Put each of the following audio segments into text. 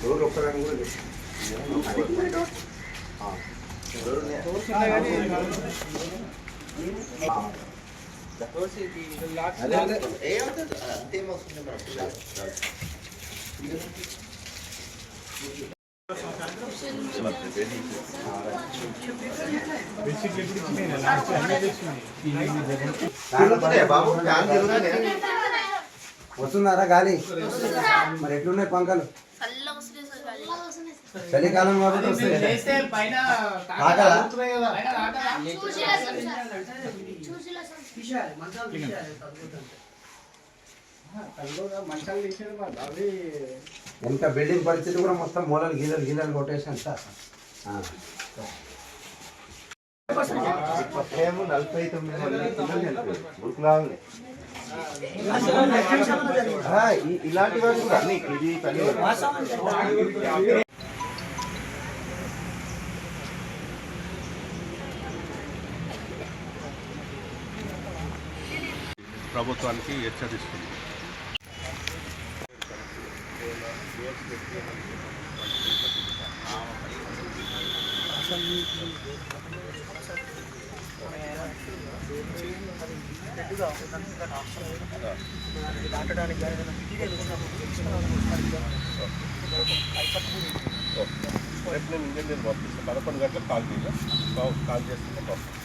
Door ఒక్కదాన్ని కూడా లేదు. ఆ. డోర్ ఉన్నాయా? అదే అదే. ఏమవుతుంది? అంతేం వస్తుంది వస్తున్నారా గాలి మరి ఎట్లున్నాయి పంకలు చలికాలం కాబట్టి వస్తాయి ఇంకా బిల్డింగ్ పరిస్థితి కూడా మొత్తం మూలలు గీలలు గీలలు కొట్టేసాను సార్. నలభై తొమ్మిది మంది ఇలాంటి వారు కూడా అన్ని ఇది తల్లి ప్రభుత్వానికి హెచ్చరిస్తుంది రేపు నేను ఇంజనీర్ పంపిస్తాను పదకొండు గంటలకు కాల్ చేయాలి కాల్ చేస్తే రోడ్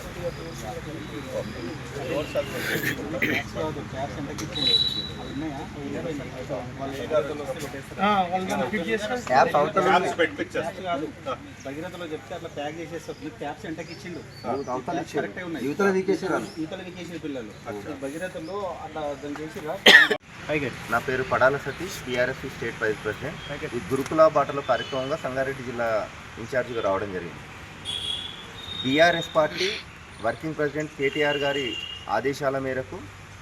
భగీరథలో చెప్తే అట్లా ప్యాక్ చేసేస్తారు ట్యాప్స్ ఎంటకి ఇచ్చిండు కరెక్టే ఉన్నాయి యువతలు దిగేసారు పిల్లలు భగీరథలో అట్లా దాన్ని చేసిరా నా పేరు Padala Satish TRS state vice president ఈ గురుకుల బాటలో కార్యక్రమంగా సంగారెడ్డి జిల్లా ఇన్ఛార్జిగా రావడం జరిగింది. BRS party working president KTR గారి ఆదేశాల మేరకు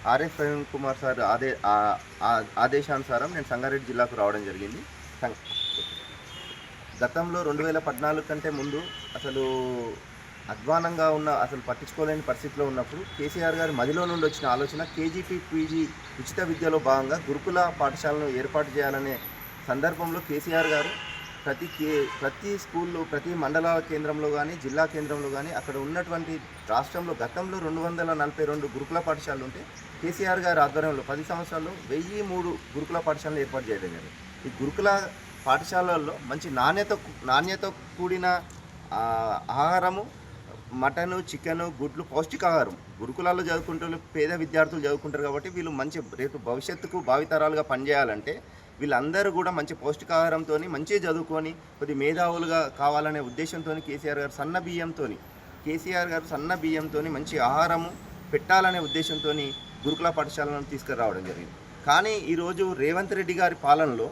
ఆర్ఎస్ ప్రవీణ్ కుమార్ సార్ ఆదే ఆదేశానుసారం నేను సంగారెడ్డి జిల్లాకు రావడం జరిగింది. సం- గతంలో రెండు వేల పద్నాలుగు కంటే ముందు అసలు అధ్వానంగా ఉన్న అసలు పట్టించుకోలేని పరిస్థితిలో ఉన్నప్పుడు కేసీఆర్ గారి మదిలో నుండి వచ్చిన ఆలోచన కేజీపీ పీజీ ఉచిత విద్యలో భాగంగా గురుకుల పాఠశాలను ఏర్పాటు చేయాలనే సందర్భంలో కేసీఆర్ గారు ప్రతి కే ప్రతి స్కూల్లో ప్రతి మండల కేంద్రంలో కానీ జిల్లా కేంద్రంలో కానీ అక్కడ ఉన్నటువంటి రాష్ట్రంలో గతంలో రెండు వందల నలభై రెండు గురుకుల పాఠశాలలు ఉంటే కేసీఆర్ గారి ఆధ్వర్యంలో పది సంవత్సరాల్లో వెయ్యి మూడు గురుకుల పాఠశాలను ఏర్పాటు చేయడం జరిగింది. ఈ గురుకుల పాఠశాలల్లో మంచి నాణ్యత నాణ్యత కూడిన ఆహారము మటను చికెను గుడ్లు పౌష్టికాహారం. గురుకులాల్లో చదువుకుంటారు పేద విద్యార్థులు చదువుకుంటారు కాబట్టి వీళ్ళు మంచి రేపు భవిష్యత్తుకు భావితరాలుగా పనిచేయాలంటే వీళ్ళందరూ కూడా మంచి పౌష్టికాహారంతో మంచిగా చదువుకొని కొద్ది మేధావులుగా కావాలనే ఉద్దేశంతో కేసీఆర్ గారు సన్న బియ్యంతో కేసీఆర్ గారు సన్న బియ్యంతో మంచి ఆహారము పెట్టాలనే ఉద్దేశంతో గురుకుల పాఠశాలను తీసుకురావడం జరిగింది. కానీ ఈరోజు రేవంత్ రెడ్డి గారి పాలనలో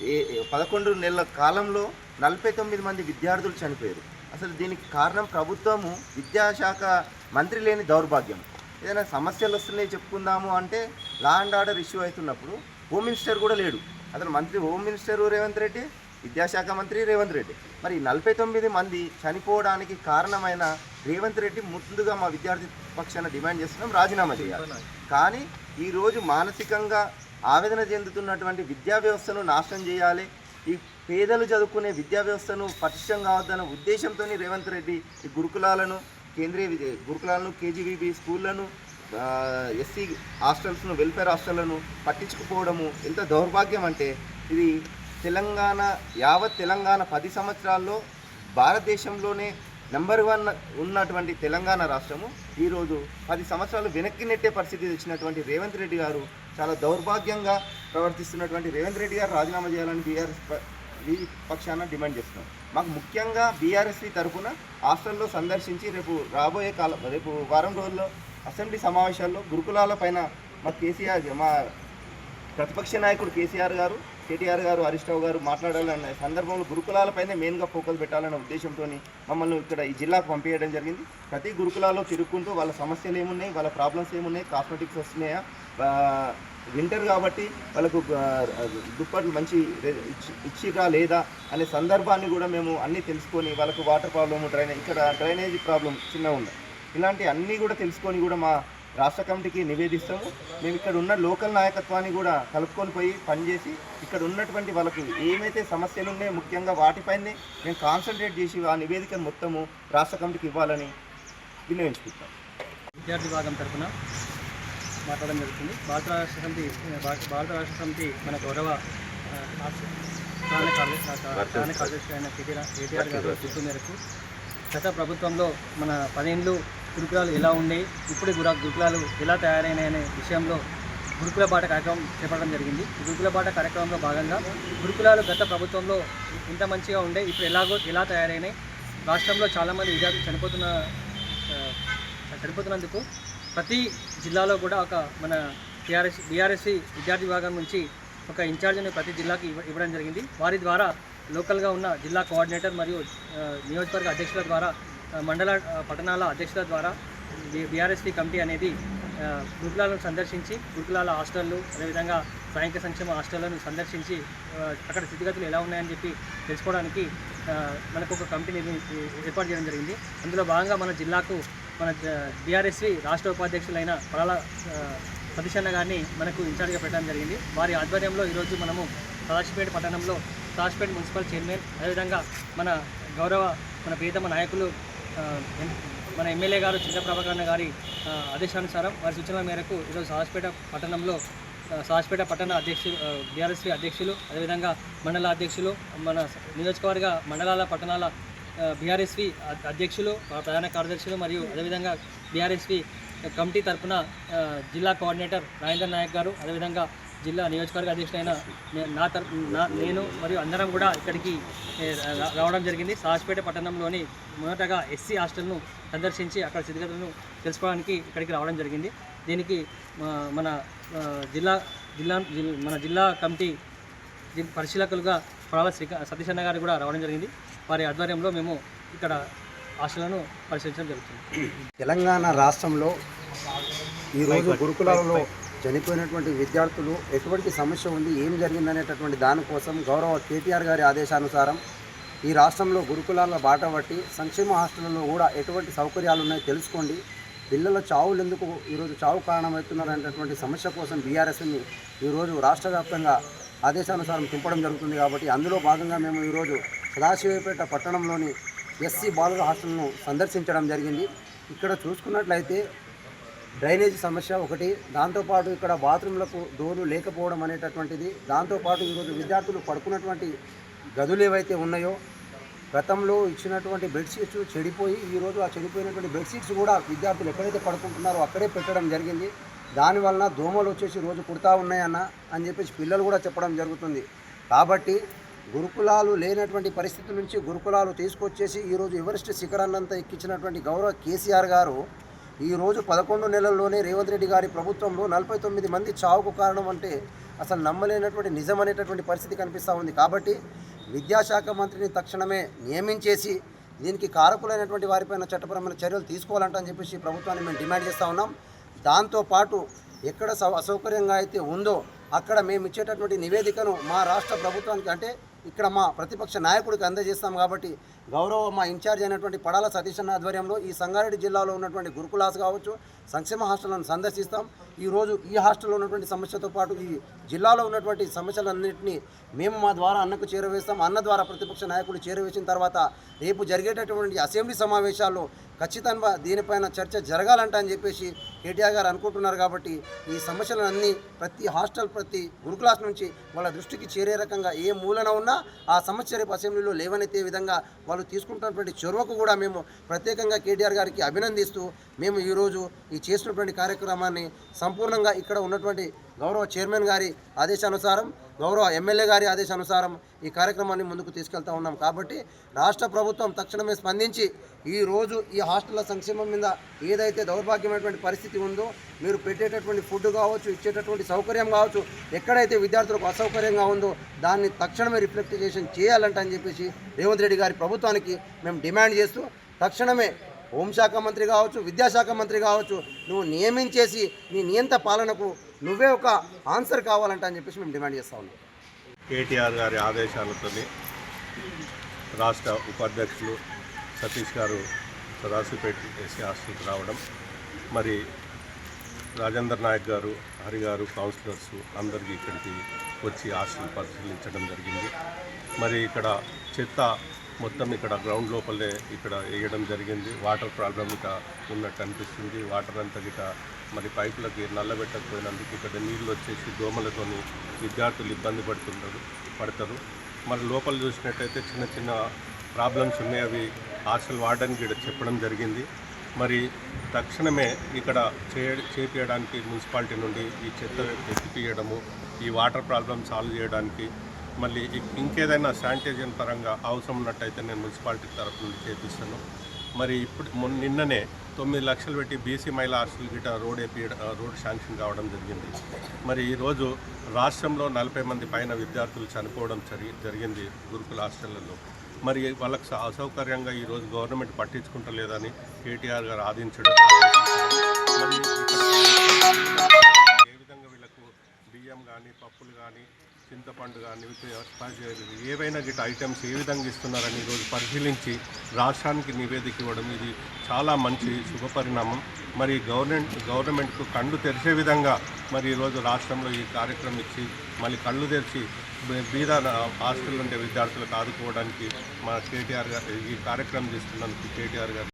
ఏ ఏ- పదకొండు నెలల కాలంలో నలభై తొమ్మిది మంది విద్యార్థులు చనిపోయారు. అసలు దీనికి కారణం ప్రభుత్వము విద్యాశాఖ మంత్రి లేని దౌర్భాగ్యం. ఏదైనా సమస్యలు వస్తున్నాయి చెప్పుకుందాము అంటే లా అండ్ ఆర్డర్ ఇష్యూ అవుతున్నప్పుడు హోమ్ మినిస్టర్ కూడా లేడు. అతను మంత్రి హోమ్ మినిస్టర్ రేవంత్ రెడ్డి విద్యాశాఖ మంత్రి రేవంత్ రెడ్డి. మరి నలభై తొమ్మిది మంది చనిపోవడానికి కారణమైన రేవంత్ రెడ్డి ముందుగా మా విద్యార్థి పక్షాన డిమాండ్ చేస్తున్నాం రాజీనామా చేయాలి. కానీ ఈరోజు మానసికంగా ఆవేదన చెందుతున్నటువంటి విద్యా వ్యవస్థను నాశనం చేయాలి ఈ పేదలు చదువుకునే విద్యా వ్యవస్థను పటిష్టం కావద్దన్న ఉద్దేశంతో రేవంత్ రెడ్డి ఈ గురుకులాలను కేంద్రీయ గురుకులాలను కేజీబీబీ స్కూళ్ళను ఎస్సీ హాస్టల్స్ను వెల్ఫేర్ హాస్టళ్ళను పట్టించుకుపోవడము ఎంత దౌర్భాగ్యం అంటే ఇది తెలంగాణ యావత్ తెలంగాణ పది సంవత్సరాల్లో భారతదేశంలోనే నెంబర్ వన్ ఉన్నటువంటి తెలంగాణ రాష్ట్రము. ఈరోజు పది సంవత్సరాలు వెనక్కి నెట్టే పరిస్థితి తెచ్చినటువంటి రేవంత్ రెడ్డి గారు చాలా దౌర్భాగ్యంగా ప్రవర్తిస్తున్నటువంటి రేవంత్ రెడ్డి గారు రాజీనామా చేయాలని బీఆర్ఎస్ పక్షాన డిమాండ్ చేస్తున్నాం మాకు ముఖ్యంగా బీఆర్ఎస్పీ తరఫున హాస్టల్లో సందర్శించి రేపు రాబోయే కాలం రేపు వారం రోజుల్లో అసెంబ్లీ సమావేశాల్లో గురుకులాల పైన మా కేసీఆర్ మా ప్రతిపక్ష నాయకుడు కేసీఆర్ గారు కేటీఆర్ గారు హరీష్ రావు గారు మాట్లాడాలన్న సందర్భంలో గురుకులాలపైనే మెయిన్గా ఫోకస్ పెట్టాలన్న ఉద్దేశంతో మమ్మల్ని ఇక్కడ ఈ జిల్లాకు పంపించడం జరిగింది. ప్రతి గురుకులాల్లో తిరుగుకుంటూ వాళ్ళ సమస్యలు ఏమున్నాయి వాళ్ళ ప్రాబ్లమ్స్ ఏమున్నాయి కాస్మెటిక్స్ వస్తున్నాయా వింటర్ కాబట్టి వాళ్ళకు ఆ, దుప్పట్లు మంచి ఇచ్చి- ఇచ్చిరా లేదా అనే సందర్భాన్ని కూడా మేము అన్నీ తెలుసుకొని వాళ్ళకు వాటర్ ప్రాబ్లమ్ డ్రైనేజ్ ఇక్కడ డ్రైనేజీ ప్రాబ్లం చిన్నగా ఉంది. ఇలాంటి అన్నీ కూడా తెలుసుకొని కూడా మా రాష్ట్ర కమిటీకి నివేదిస్తాము. మేము ఇక్కడ ఉన్న లోకల్ నాయకత్వాన్ని కూడా కలుపుకొని పోయి పనిచేసి ఇక్కడ ఉన్నటువంటి వాళ్ళకు ఏమైతే సమస్యలు ఉన్నాయో ముఖ్యంగా వాటిపైనే మేము కాన్సన్ట్రేట్ చేసి ఆ నివేదికను మొత్తము రాష్ట్ర కమిటీకి ఇవ్వాలని వినియోగించుకుంటాం విద్యార్థి విభాగం తరఫున మాట్లాడడం జరుగుతుంది. భారత రాష్ట్ర సమితి భారత రాష్ట్ర సమితి మన గౌరవ ప్రధాన కార్యదర్శి ఆ, ప్రధాన కార్యదర్శి అయిన కేటీఆర్ కేటీఆర్ గారు పిలుపు మేరకు గత ప్రభుత్వంలో మన పదేళ్ళు గురుకులాలు ఎలా ఉన్నాయి? ఇప్పుడు గురా గురుకులాలు ఎలా తయారైనాయి అనే విషయంలో గురుకుల బాట కార్యక్రమం చేపట్టడం జరిగింది. గురుకుల బాట కార్యక్రమంలో భాగంగా గురుకులాలు గత ప్రభుత్వంలో ఇంత మంచిగా ఉండే ఇప్పుడు ఎలాగో ఎలా తయారైనాయి? రాష్ట్రంలో చాలామంది విద్యార్థులు చనిపోతున్న చనిపోతున్నందుకు ప్రతి జిల్లాలో కూడా ఒక మన టీఆర్ఎస్ బీఆర్ఎస్సి విద్యార్థి విభాగం నుంచి ఒక ఇన్ఛార్జ్ని ప్రతి జిల్లాకి ఇవ్వడం జరిగింది. వారి ద్వారా లోకల్గా ఉన్న జిల్లా కోఆర్డినేటర్ మరియు నియోజకవర్గ అధ్యక్షుల ద్వారా మండల పట్టణాల అధ్యక్షుల ద్వారా బీఆర్ఎస్పీ కమిటీ అనేది గురుకులాలను సందర్శించి గురుకులాల హాస్టళ్ళు అదేవిధంగా సాంఘిక సంక్షేమ హాస్టళ్ళను సందర్శించి అక్కడ స్థితిగతులు ఎలా ఉన్నాయని చెప్పి తెలుసుకోవడానికి మనకు ఒక కమిటీని ఏర్పాటు చేయడం జరిగింది. అందులో భాగంగా మన జిల్లాకు మన బీఆర్ఎస్వి రాష్ట్ర ఉపాధ్యక్షులైన పలాల ఆ, గారిని మనకు ఇన్ఛార్జ్గా పెట్టడం జరిగింది. వారి ఆధ్వర్యంలో ఈరోజు మనము సదాశివపేట పట్టణంలో సదాశివపేట మున్సిపల్ చైర్మన్ అదేవిధంగా మన గౌరవ మన ప్రియతమ నాయకులు ఎం- మన ఎమ్మెల్యే గారు చింత ప్రభాకర్ గారి ఆదేశానుసారం వారి సూచనల మేరకు ఈరోజు సాహస్పేట పట్టణంలో సాహస్పేట పట్టణ అధ్యక్షులు బీఆర్ఎస్పీ అధ్యక్షులు అదేవిధంగా మండల అధ్యక్షులు మన నియోజకవర్గ మండలాల పట్టణాల బీఆర్ఎస్వి అధ్యక్షులు ప్రధాన కార్యదర్శులు మరియు అదేవిధంగా బీఆర్ఎస్వి కమిటీ తరఫున జిల్లా కోఆర్డినేటర్ రాజేంద్ర నాయక్ గారు అదేవిధంగా జిల్లా నియోజకవర్గ అధ్యక్షుడైన నా నా నేను మరియు అందరం కూడా ఇక్కడికి రా- రావడం జరిగింది. సాహస్పేట పట్టణంలోని మొదటగా ఎస్సీ హాస్టల్ను సందర్శించి అక్కడ స్థితిగతులను తెలుసుకోవడానికి ఇక్కడికి రావడం జరిగింది. దీనికి మన జిల్లా జిల్లా మన జిల్లా కమిటీ పరిశీలకులుగా పొలాల శ్రీకా సతీష్ అన్న గారు కూడా రావడం జరిగింది. వారి ఆధ్వర్యంలో మేము ఇక్కడ హాస్టళ్ళను పరిశీలించడం జరుగుతుంది. తెలంగాణ రాష్ట్రంలో ఈరోజు గురుకులాలలో చనిపోయినటువంటి విద్యార్థులు ఎటువంటి సమస్య ఉంది ఏం జరిగిందనేటటువంటి దానికోసం గౌరవ కేటీఆర్ గారి ఆదేశానుసారం ఈ రాష్ట్రంలో గురుకులాల బాట పట్టి సంక్షేమ హాస్టల్లో కూడా ఎటువంటి సౌకర్యాలు ఉన్నాయో తెలుసుకోండి. పిల్లల చావులు ఎందుకు ఈరోజు చావు కారణమవుతున్నారనేటటువంటి సమస్య కోసం బీఆర్ఎస్ని ఈరోజు రాష్ట్ర వ్యాప్తంగా ఆదేశానుసారం తింపడం జరుగుతుంది కాబట్టి అందులో భాగంగా మేము ఈరోజు సదాశివపేట పట్టణంలోని ఎస్సీ బాలుర హాస్టల్ను సందర్శించడం జరిగింది. ఇక్కడ చూసుకున్నట్లయితే డ్రైనేజ్ సమస్య ఒకటి. దాంతోపాటు ఇక్కడ బాత్రూంలకు డోర్లు లేకపోవడం అనేటటువంటిది. దాంతోపాటు ఈరోజు విద్యార్థులు పడుకున్నటువంటి గదులు ఏవైతే ఉన్నాయో గతంలో ఇచ్చినటువంటి బెడ్షీట్స్ చెడిపోయి ఈరోజు ఆ చెడిపోయినటువంటి బెడ్షీట్స్ కూడా విద్యార్థులు ఎక్కడైతే పడుకుంటున్నారో అక్కడే పెట్టడం జరిగింది. దానివలన దోమలు వచ్చేసి రోజు కుడతా ఉన్నాయన్న అని చెప్పేసి పిల్లలు కూడా చెప్పడం జరుగుతుంది. కాబట్టి గురుకులాలు లేనటువంటి పరిస్థితి నుంచి గురుకులాలు తీసుకొచ్చేసి ఈరోజు ఎవరెస్ట్ శిఖరాన్నంతా ఎక్కించినటువంటి గౌరవ కేసీఆర్ గారు ఈరోజు పదకొండు నెలల్లోనే రేవంత్ రెడ్డి గారి ప్రభుత్వంలో నలభై తొమ్మిది మంది చావుకు కారణం అంటే అసలు నమ్మలేనటువంటి నిజం అనేటటువంటి పరిస్థితి కనిపిస్తూ ఉంది. కాబట్టి విద్యాశాఖ మంత్రిని తక్షణమే నియమించేసి దీనికి కారకులైనటువంటి వారిపైన చట్టపరమైన చర్యలు తీసుకోవాలంటని చెప్పేసి ప్రభుత్వాన్ని మేము డిమాండ్ చేస్తూ ఉన్నాం. దాంతోపాటు ఎక్కడ సౌ- అసౌకర్యంగా అయితే ఉందో అక్కడ మేము ఇచ్చేటటువంటి నివేదికను మా రాష్ట్ర ప్రభుత్వానికి అంటే ఇక్కడ మా ప్రతిపక్ష నాయకుడికి అందజేస్తాం. కాబట్టి గౌరవ మా ఇన్ఛార్జ్ అయినటువంటి పడాల సతీష్ అన్న ఆధ్వర్యంలో ఈ సంగారెడ్డి జిల్లాలో ఉన్నటువంటి గురుకులాస్ కావచ్చు సంక్షేమ హాస్టళ్ళను సందర్శిస్తాం. ఈరోజు ఈ హాస్టల్లో ఉన్నటువంటి సమస్యతో పాటు ఈ జిల్లాలో ఉన్నటువంటి సమస్యలన్నింటినీ మేము మా ద్వారా అన్నకు చేరవేస్తాం. అన్న ద్వారా ప్రతిపక్ష నాయకులు చేరవేసిన తర్వాత రేపు జరిగేటటువంటి అసెంబ్లీ సమావేశాల్లో ఖచ్చితంగా దీనిపైన చర్చ జరగాలంట అని చెప్పేసి కేటీఆర్ గారు అనుకుంటున్నారు కాబట్టి ఈ సమస్యలన్నీ ప్రతి హాస్టల్ ప్రతి గురుకులాస్ నుంచి వాళ్ళ దృష్టికి చేరే రకంగా ఏ మూలన ఉన్నా ఆ సమస్య రేపు అసెంబ్లీలో లేవనెత్తే విధంగా వాళ్ళు తీసుకుంటున్నటువంటి చొరవకు కూడా మేము ప్రత్యేకంగా కేటీఆర్ గారికి అభినందిస్తూ మేము ఈరోజు ఈ చేసినటువంటి కార్యక్రమాన్ని సంపూర్ణంగా ఇక్కడ ఉన్నటువంటి గౌరవ చైర్మన్ గారి ఆదేశానుసారం గౌరవ ఎమ్మెల్యే గారి ఆదేశానుసారం ఈ కార్యక్రమాన్ని ముందుకు తీసుకెళ్తా ఉన్నాం. కాబట్టి రాష్ట్ర ప్రభుత్వం తక్షణమే స్పందించి ఈ రోజు ఈ హాస్టళ్ళ సంక్షేమం మీద ఏదైతే దౌర్భాగ్యమైనటువంటి పరిస్థితి ఉందో మీరు పెట్టేటటువంటి ఫుడ్ కావచ్చు ఇచ్చేటటువంటి సౌకర్యం కావచ్చు ఎక్కడైతే విద్యార్థులకు అసౌకర్యంగా ఉందో దాన్ని తక్షణమే రిఫ్లెక్టేషన్ చేయాలంట అని చెప్పేసి రేవంత్ రెడ్డి గారి ప్రభుత్వానికి మేము డిమాండ్ చేస్తూ తక్షణమే హోంశాఖ మంత్రి కావచ్చు విద్యాశాఖ మంత్రి కావచ్చు నువ్వు నియమించేసి నీ నియంత పాలనకు నువ్వే ఒక ఆన్సర్ కావాలంట అని చెప్పేసి మేము డిమాండ్ చేస్తా ఉన్నాం. కేటీఆర్ గారి ఆదేశాలతో రాష్ట్ర ఉపాధ్యక్షులు సతీష్ గారు సదాశివపేట ఎస్సీ హాస్టల్కి రావడం మరి రాజేందర్ నాయక్ గారు హరి గారు కౌన్సిలర్స్ అందరికీ ఇక్కడికి వచ్చి హాస్టల్ పరిశీలించడం జరిగింది. మరి ఇక్కడ చెత్త మొత్తం ఇక్కడ గ్రౌండ్ లోపలే ఇక్కడ వేయడం జరిగింది. వాటర్ ప్రాబ్లం ఇక ఉన్నట్టు అనిపిస్తుంది. వాటర్ అంతా గిట మరి పైపులకి నల్లబెట్టకపోయినందుకు ఇక్కడ నీళ్ళు వచ్చేసి దోమలతోని విద్యార్థులు ఇబ్బంది పడుతుంటారు పడతారు. మరి లోపల చూసినట్టయితే చిన్న చిన్న ప్రాబ్లమ్స్ ఉన్నాయి. అవి హాస్టల్ వాడడానికి ఇక్కడ చెప్పడం జరిగింది. మరి తక్షణమే ఇక్కడ చే చేపించడానికి మున్సిపాలిటీ నుండి ఈ చెత్త ఎత్తిపియడము ఈ వాటర్ ప్రాబ్లమ్ సాల్వ్ చేయడానికి మళ్ళీ ఇంకేదైనా శానిటైజన్ పరంగా అవసరం ఉన్నట్టయితే నేను మున్సిపాలిటీ తరఫు నుండి చేపిస్తాను. మరి ఇప్పుడు మొన్న నిన్ననే తొమ్మిది లక్షలు పెట్టి బీసీ మహిళా హాస్టల్ గిట రోడ్ ఏపీ రోడ్ శాంక్షన్ కావడం జరిగింది. మరి ఈరోజు రాష్ట్రంలో నలభై మంది పైన విద్యార్థులు చనిపోవడం జరిగి జరిగింది గురుకుల హాస్టళ్ళలో. మరి వాళ్ళకి స- అసౌకర్యంగా ఈరోజు గవర్నమెంట్ పట్టించుకుంటలేదని కేటీఆర్ గారు ఆదించడం కానీ పప్పులు కానీ చింతపండు కానీ ఏవైనా గిట్ట ఐటమ్స్ ఏ విధంగా ఇస్తున్నారని ఈరోజు పరిశీలించి రాష్ట్రానికి నివేదిక ఇవ్వడం ఇది చాలా మంచి శుభపరిణామం మరి గవర్నమెంట్ గవర్నమెంట్కు కళ్ళు తెరిచే విధంగా మరి ఈరోజు రాష్ట్రంలో ఈ కార్యక్రమం ఇచ్చి మళ్ళీ కళ్ళు తెరిచి బీద హాస్టల్ ఉండే విద్యార్థులకు ఆదుకోవడానికి మా కేటీఆర్ గారు ఈ కార్యక్రమం తీసుకున్నందుకు కేటీఆర్ గారు